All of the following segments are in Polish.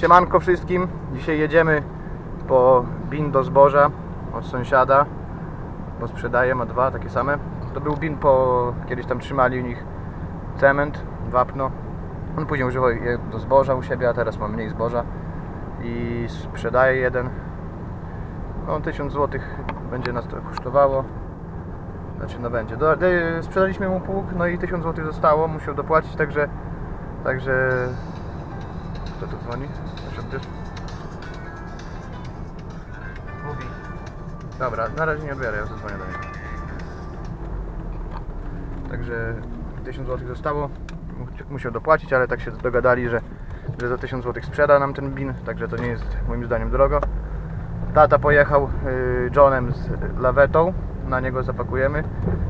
Siemanko wszystkim. Dzisiaj jedziemy po bin do zboża od sąsiada, bo sprzedaje, ma dwa takie same. To był bin po, kiedyś tam trzymali u nich cement, wapno. On później używał je do zboża u siebie, a teraz ma mniej zboża i sprzedaje jeden. No 1000 zł będzie nas to kosztowało. Znaczy no będzie. Do, sprzedaliśmy mu pług, no i 1000 zł zostało, musiał dopłacić, także także kto tu dzwoni? Weź odbierz. Mówi. Dobra, na razie nie odbiorę, ja zadzwonię do niego. Także 1000 zł zostało. Mu- Musiał dopłacić, ale tak się dogadali, że, że za 1000 zł sprzeda nam ten bin, także to nie jest moim zdaniem drogo. Tata pojechał y, Johnem z lawetą, na niego zapakujemy.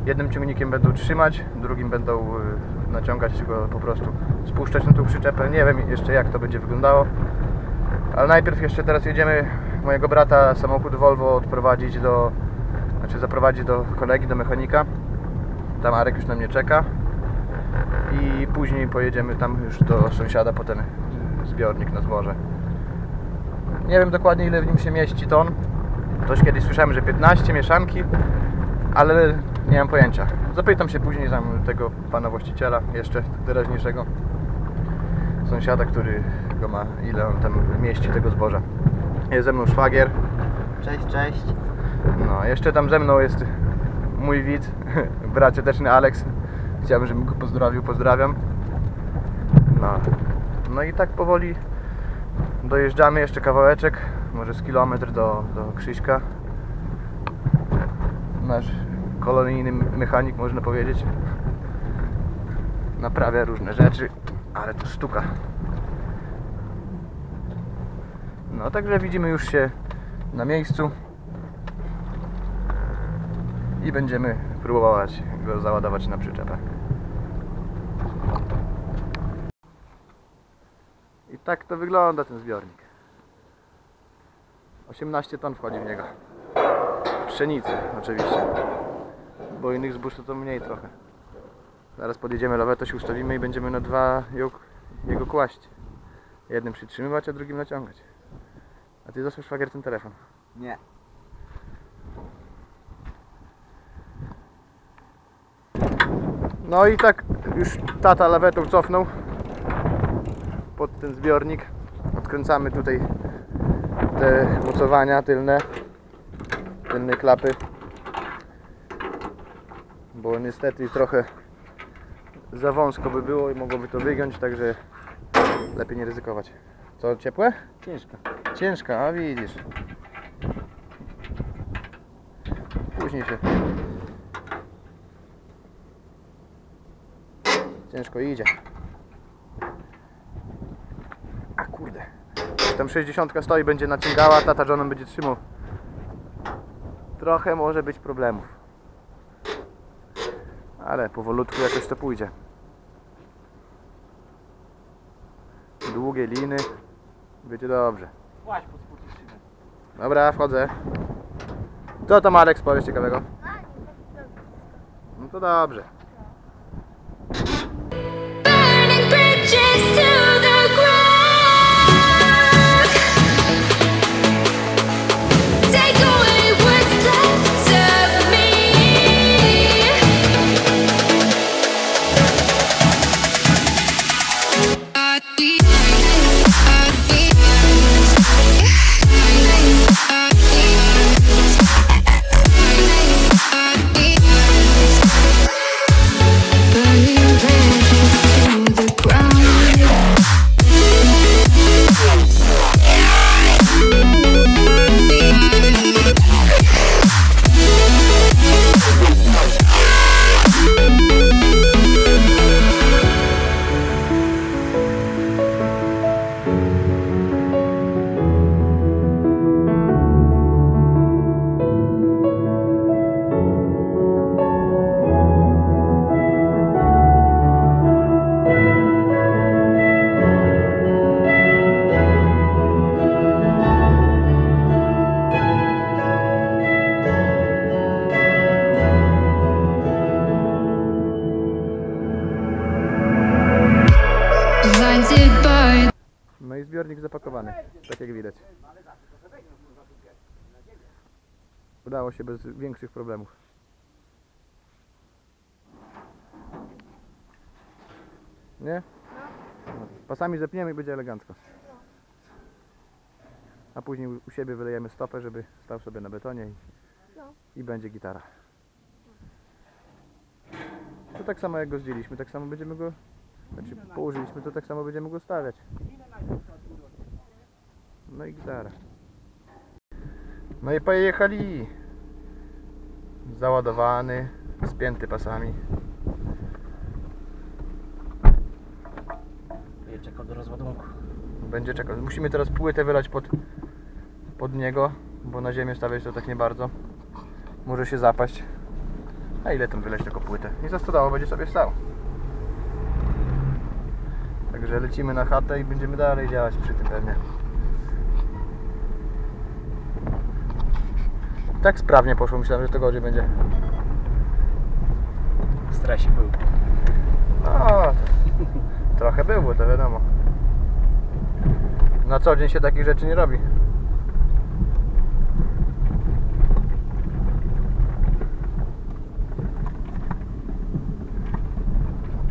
Jednym ciągnikiem będą trzymać, drugim będą y, naciągać go po prostu, spuszczać na tą przyczepę. Nie wiem jeszcze jak to będzie wyglądało. Ale najpierw jeszcze teraz jedziemy mojego brata samochód Volvo odprowadzić do, znaczy zaprowadzić do kolegi, do mechanika. Tam Arek już na mnie czeka. I później pojedziemy tam już do sąsiada po ten zbiornik na zboże. Nie wiem dokładnie ile w nim się mieści ton. Coś kiedyś słyszałem, że 15 mieszanki, ale nie mam pojęcia. Zapytam się później tego pana właściciela, jeszcze teraźniejszego sąsiada, który go ma, ile on tam mieści tego zboża. Jest ze mną szwagier. Cześć, cześć. No, jeszcze tam ze mną jest mój widz, brat cioteczny Alex. Chciałbym, żebym go pozdrowił, pozdrawiam. No, no i tak powoli dojeżdżamy jeszcze kawałeczek, może z kilometr do, do Krzyśka. Nasz kolonijny mechanik, można powiedzieć. Naprawia różne rzeczy, ale tu stuka. No, także widzimy już się na miejscu i będziemy próbować go załadować na przyczepę. I tak to wygląda ten zbiornik. 18 ton wchodzi w niego. Pszenicy oczywiście. Bo innych zbóż to, to mniej trochę. Zaraz podjedziemy lawetę, się ustawimy i będziemy na dwa ją- jego kłaść. Jednym przytrzymywać, a drugim naciągać. A ty został szwagier ten telefon. Nie. No i tak już tata lawetą cofnął pod ten zbiornik. Odkręcamy tutaj te mocowania tylne, tylne klapy. Bo niestety trochę za wąsko by było i mogłoby to wygiąć, także lepiej nie ryzykować. Co, ciepłe? Ciężko. Ciężka, a widzisz. Później się. Ciężko idzie. A kurde. Tam 60 stoi, będzie naciągała, tata Johnem będzie trzymał. Trochę może być problemów. Ale powolutku jakoś to pójdzie. Długie liny. Będzie dobrze. Właśnie pod spód szybę. Dobra, wchodzę. Co tam Aleks powiesz ciekawego? No to dobrze. Burning bridges to zbiornik zapakowany, tak jak widać. Udało się bez większych problemów. Nie? No, Pasami zepniemy i będzie elegancko. A później u- u siebie wylejemy stopę, żeby stał sobie na betonie i, i będzie gitara. To tak samo jak go zdjęliśmy, tak samo będziemy go, znaczy położyliśmy, to tak samo będziemy go stawiać. No i gitara. No i pojechali. Załadowany, spięty pasami. Ja czekam do rozładunku. Będzie czekał. Musimy teraz płytę wylać pod, pod niego, bo na ziemię stawiać to tak nie bardzo. Może się zapaść. A ile tam wyleć tylko płytę? I zastodało będzie sobie stał. Także lecimy na chatę i będziemy dalej działać przy tym pewnie. Tak sprawnie poszło, myślałem, że to gorzej będzie. Stresie był. No, trochę było, to wiadomo. Na co dzień się takich rzeczy nie robi.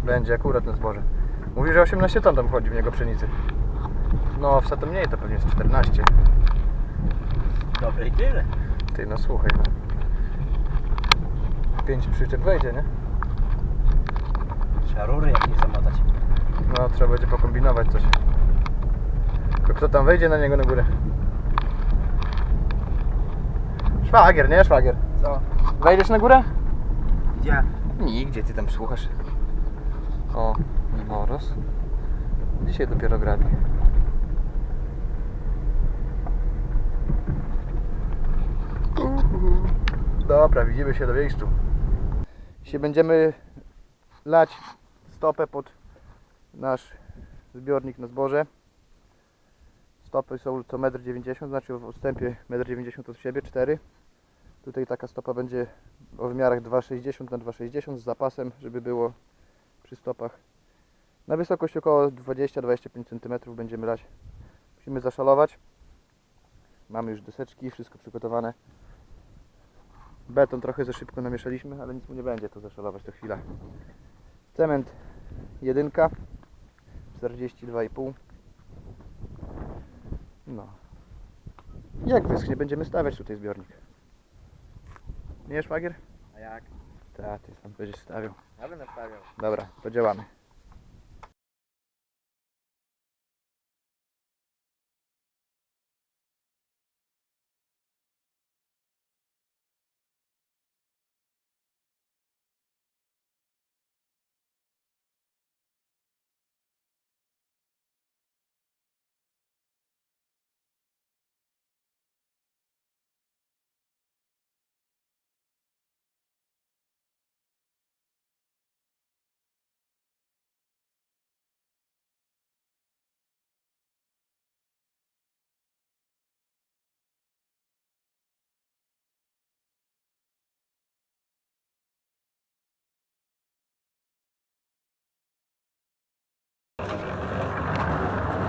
Będzie akurat na zboże. Mówi, że 18 ton tam wchodzi w niego pszenicy. No, w to mniej, to pewnie jest 14. Dobre i tyle. Ty, no słuchaj, no. 5 przyczep wejdzie, nie? Trzeba rury jakieś zamotać. No, trzeba będzie pokombinować coś. Tylko kto tam wejdzie na niego na górę? Szwagier, nie szwagier. Co? Wejdziesz na górę? Gdzie? Nigdzie, ty tam słuchasz. O, moroz. Dzisiaj dopiero grabi. Dobra, widzimy się do miejscu. Dzisiaj będziemy lać stopę pod nasz zbiornik na zboże. Stopy są co 1,90 m, znaczy w odstępie 1,90 m od siebie, 4 Tutaj taka stopa będzie o wymiarach 2,60 na 2,60 z zapasem, żeby było przy stopach. Na wysokość około 20-25 cm będziemy lać. Musimy zaszalować. Mamy już deseczki, wszystko przygotowane. Beton trochę za szybko namieszaliśmy, ale nic mu nie będzie to zaszalować to chwila. Cement jedynka 42,5 No. Jak wyschnie będziemy stawiać tutaj zbiornik. Nie szwagier? A jak? Tak, ty tam będziesz stawiał. Ja będę stawiał. Dobra, to działamy.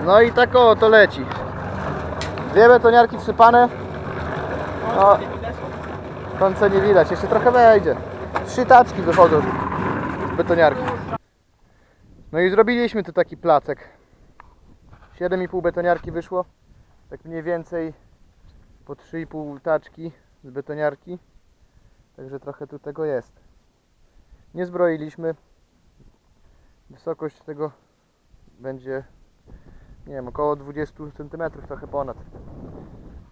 No i tak o, to leci. Dwie betoniarki wsypane. No, końca nie widać, jeszcze trochę wejdzie. Trzy taczki wychodzą z betoniarki. No i zrobiliśmy tu taki placek. 7,5 betoniarki wyszło. Tak mniej więcej po 3,5 taczki z betoniarki. Także trochę tu tego jest. Nie zbroiliśmy. Wysokość tego będzie nie wiem, około 20 cm, trochę ponad.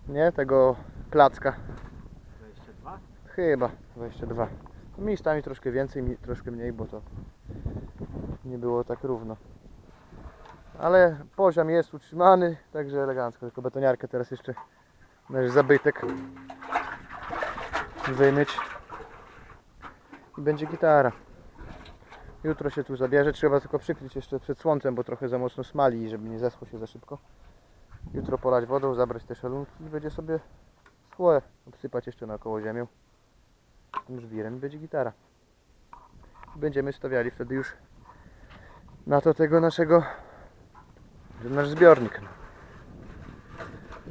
Nie, tego placka. 22? Chyba 22. Miejscami troszkę więcej, mi- troszkę mniej, bo to nie było tak równo. Ale poziom jest utrzymany, także elegancko. Tylko betoniarkę teraz jeszcze nasz zabytek wymyć i będzie gitara. Jutro się tu zabierze, trzeba tylko przykryć jeszcze przed słońcem, bo trochę za mocno smali, żeby nie zeschło się za szybko. Jutro polać wodą, zabrać te szalunki i będzie sobie schłę obsypać jeszcze naokoło ziemią tym żwirem będzie gitara. Będziemy stawiali wtedy już na to tego naszego, nasz zbiornik.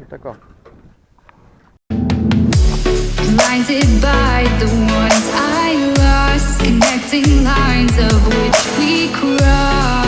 I tak o. blinded by the ones I lost, connecting lines of which we crossed,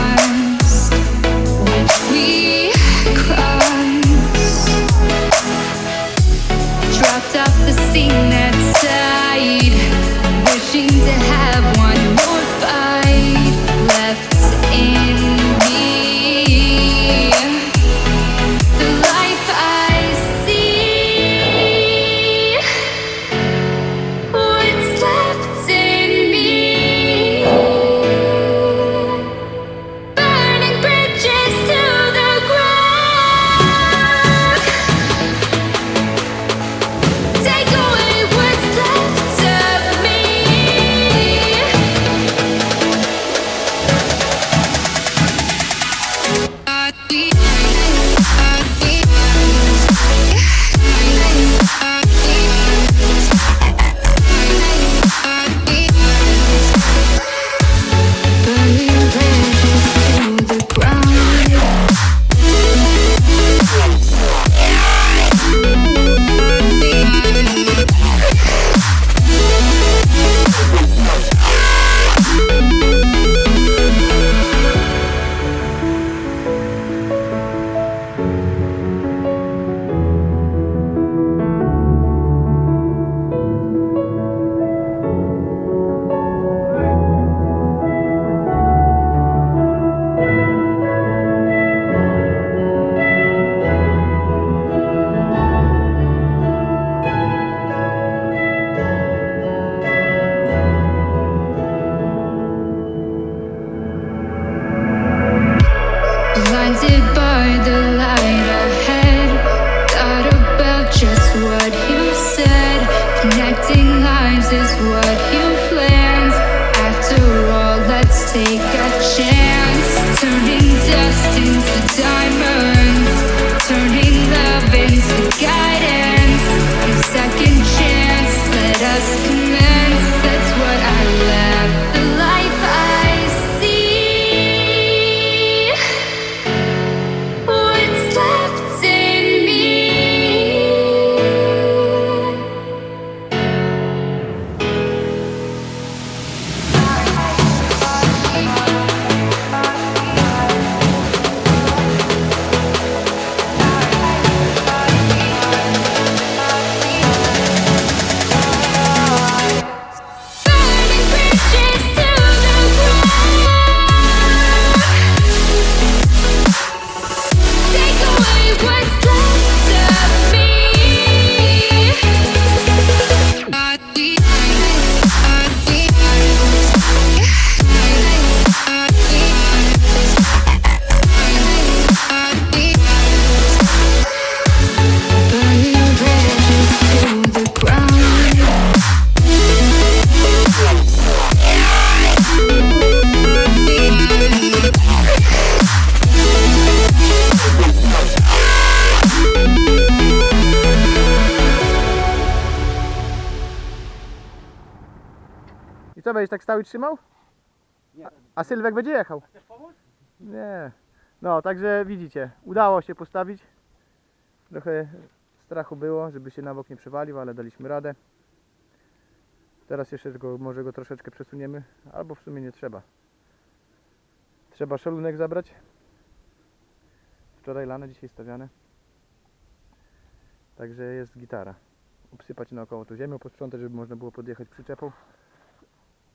będziesz tak stał i trzymał? Nie. A Sylwek będzie jechał? Chcesz pomóc? Nie. No, także widzicie, udało się postawić. Trochę strachu było, żeby się na bok nie przewalił, ale daliśmy radę. Teraz jeszcze go, może go troszeczkę przesuniemy, albo w sumie nie trzeba. Trzeba szalunek zabrać. Wczoraj lane, dzisiaj stawiane. Także jest gitara. Obsypać naokoło tu ziemią, posprzątać, żeby można było podjechać przyczepą.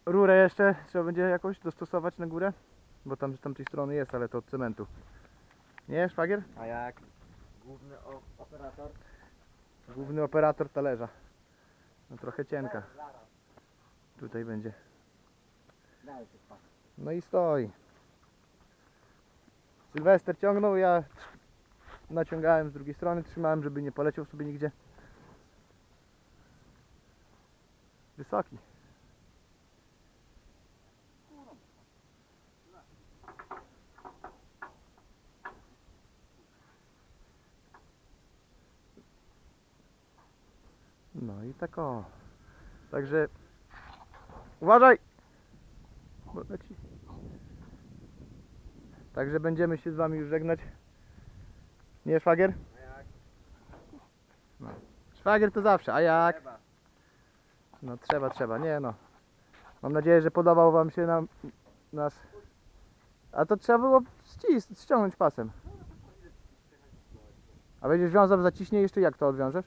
Rurę jeszcze trzeba będzie jakoś dostosować na górę, bo tam z tamtej strony jest, ale to od cementu. Nie, szwagier? A jak? Główny o, operator? Główny operator talerza. No trochę cienka. Tutaj będzie. Się. No i stoi. Sylwester ciągnął, ja naciągałem z drugiej strony, trzymałem, żeby nie poleciał sobie nigdzie. Wysoki. No i tak o. Także uważaj! Bo leci. Także będziemy się z wami już żegnać. Nie szwagier? No. Szwagier to zawsze, a jak? No trzeba, trzeba, nie no. Mam nadzieję, że podobał wam się nam nasz... A to trzeba było ścis, ściągnąć pasem. A będziesz wiązał zaciśnie jeszcze jak to odwiążesz?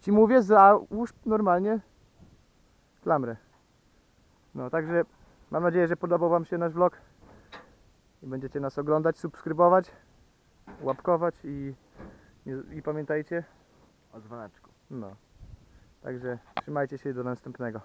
Ci mówię, załóż normalnie klamrę. No także mam nadzieję, że podobał wam się nasz vlog. I będziecie nas oglądać, subskrybować, łapkować i, i, i pamiętajcie, O dzwoneczku. no. Także trzymajcie się do następnego.